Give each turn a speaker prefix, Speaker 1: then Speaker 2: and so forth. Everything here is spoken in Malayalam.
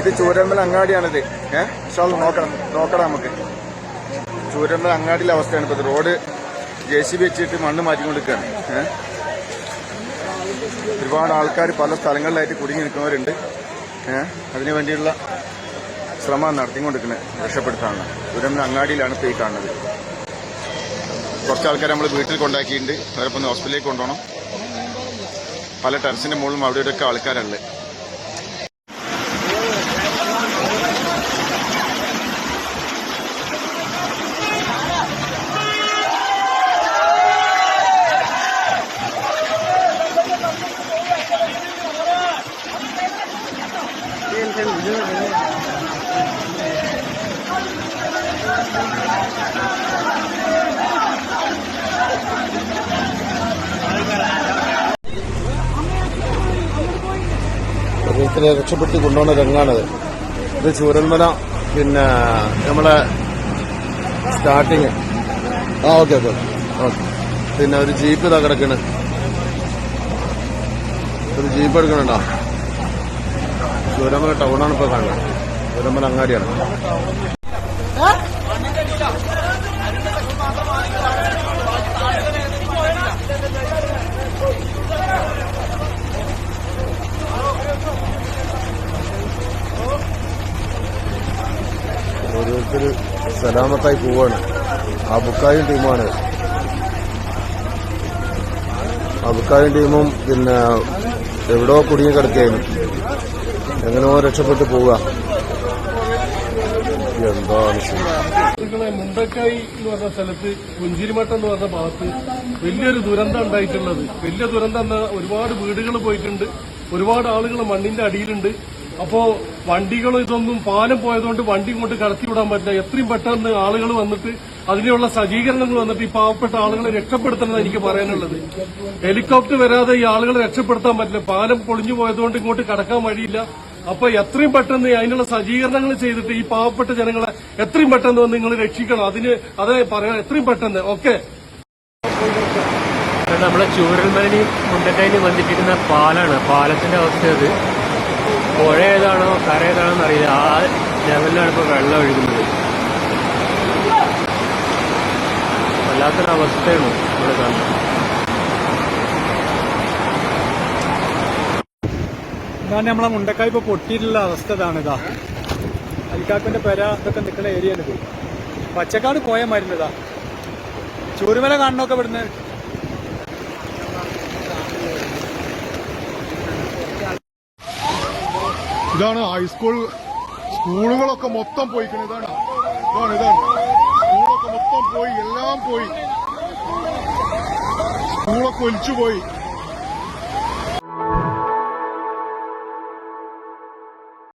Speaker 1: ഇത് ചൂരമ്പൽ അങ്ങാടിയാണിത്. ഏഹ് നോക്കണം. നോക്കണം നമുക്ക്. ചൂരമ്പൽ അങ്ങാടിയിലെ അവസ്ഥയാണ് ഇപ്പൊ റോഡ് ജെ സി ബി വെച്ചിട്ട് മണ്ണ് മാറ്റിക്കൊണ്ടിരിക്കുകയാണ്. ഏഹ് ഒരുപാട് ആൾക്കാർ പല സ്ഥലങ്ങളിലായിട്ട് കുടുങ്ങി നിൽക്കുന്നവരുണ്ട്. ഏഹ് അതിനു വേണ്ടിയുള്ള ശ്രമം നടത്തിക്കൊണ്ടിരിക്കുന്നത് രക്ഷപ്പെടുത്താനുള്ള. ചൂരമ്പൽ അങ്ങാടിയിലാണ് ഇപ്പോൾ ഈ കാണുന്നത്. കുറച്ച് ആൾക്കാർ നമ്മൾ വീട്ടിൽ കൊണ്ടാക്കിയിട്ടുണ്ട്. അവരൊപ്പം ഹോസ്പിറ്റലിലേക്ക് കൊണ്ടുപോകണം. പല ടെറസിന്റെ മുകളിലും അവിടെ ഇവിടെയൊക്കെ ആൾക്കാരുള്ളത്
Speaker 2: ഓരോരുത്തരെ രക്ഷപ്പെട്ട് കൊണ്ടുപോകുന്ന രംഗാണത്. ഇത് ചൂരന്മല പിന്നെ നമ്മളെ സ്റ്റാർട്ടിങ് ആ ഓക്കെ ഓക്കെ ഓക്കെ പിന്നെ ഒരു ജീപ്പ് ഇതാ കിടക്കണ്. ഒരു ജീപ്പ് എടുക്കണുണ്ടോ? ചൂരന്മല ടൗണാണ് ഇപ്പൊ കാണുന്നത്. ചൂരന്മല അങ്ങാടിയാണ്. ഓരോരുത്തർ സലാമത്തായി പോവാണ്. ആ ബുക്കായും ടീമാണ്. ആ ബുക്കായും ടീമും പിന്നെ എവിടോ കുടുങ്ങി കിടക്കുകയായിരുന്നു. എങ്ങനെയോ രക്ഷപ്പെട്ട് പോവുക. എന്താണ്
Speaker 3: മുണ്ടക്കായി എന്ന് പറഞ്ഞ സ്ഥലത്ത് പുഞ്ചിരിമട്ടം എന്ന് പറഞ്ഞ ഭാഗത്ത് വലിയൊരു ദുരന്തം ഉണ്ടായിട്ടുള്ളത്. വലിയ ദുരന്തം ഒരുപാട് വീടുകൾ പോയിട്ടുണ്ട്. ഒരുപാട് ആളുകൾ മണ്ണിന്റെ അടിയിലുണ്ട്. അപ്പോ വണ്ടികൾ ഇതൊന്നും പാലം പോയതുകൊണ്ട് വണ്ടി കൊണ്ട് കടത്തിവിടാൻ പറ്റില്ല. എത്രയും പെട്ടെന്ന് ആളുകൾ വന്നിട്ട് അതിനുള്ള സജ്ജീകരണങ്ങൾ വന്നിട്ട് ഈ പാവപ്പെട്ട ആളുകളെ രക്ഷപ്പെടുത്തണമെന്ന് എനിക്ക് പറയാനുള്ളത്. ഹെലികോപ്റ്റർ വരാതെ ഈ ആളുകളെ രക്ഷപ്പെടുത്താൻ പറ്റില്ല. പാലം പൊളിഞ്ഞു പോയതുകൊണ്ട് ഇങ്ങോട്ട് കടക്കാൻ വഴിയില്ല. അപ്പൊ എത്രയും പെട്ടെന്ന് അതിനുള്ള സജ്ജീകരണങ്ങൾ ചെയ്തിട്ട് ഈ പാവപ്പെട്ട ജനങ്ങളെ എത്രയും പെട്ടെന്ന് നിങ്ങൾ രക്ഷിക്കണം. അതിന് അതേ പറയണം എത്രയും പെട്ടെന്ന്. ഓക്കെ?
Speaker 4: നമ്മളെ ചൂരൽമലനെയും മുണ്ടക്കൈനെയും ബന്ധിപ്പിക്കുന്ന പാലാണ്. പാലത്തിന്റെ അവസ്ഥ അത്. പുഴ ഏതാണോ കര ഏതാണോ എന്നറിയില്ല ആ ലെവലിലാണ് ഇപ്പോൾ വെള്ളം ഒഴുകുന്നത്. വല്ലാത്തൊരു അവസ്ഥയാണ് ഇവിടെ കാണുന്നത്.
Speaker 5: ഇതാണ് നമ്മളെ മുണ്ടക്കായ് ഇപ്പൊ പൊട്ടിയിട്ടുള്ള അവസ്ഥ ഇതാണ് ഇതാ. അലിക്കാക്കന്റെ പെര ഇതൊക്കെ നിൽക്കുന്ന ഏരിയ പോയി പച്ചക്കാട് പോയ മരുന്നതാ ചൂരുമല കാണണമൊക്കെ ഇവിടുന്ന്.
Speaker 6: ഇതാണ് ഹൈസ്കൂൾ സ്കൂളുകളൊക്കെ മൊത്തം പോയിക്കണം. ഇതാണ്. ഇതാണ് ഇതാണ്. സ്കൂളൊക്കെ മൊത്തം പോയി എല്ലാം പോയി. സ്കൂളൊക്കെ ഒലിച്ചു പോയി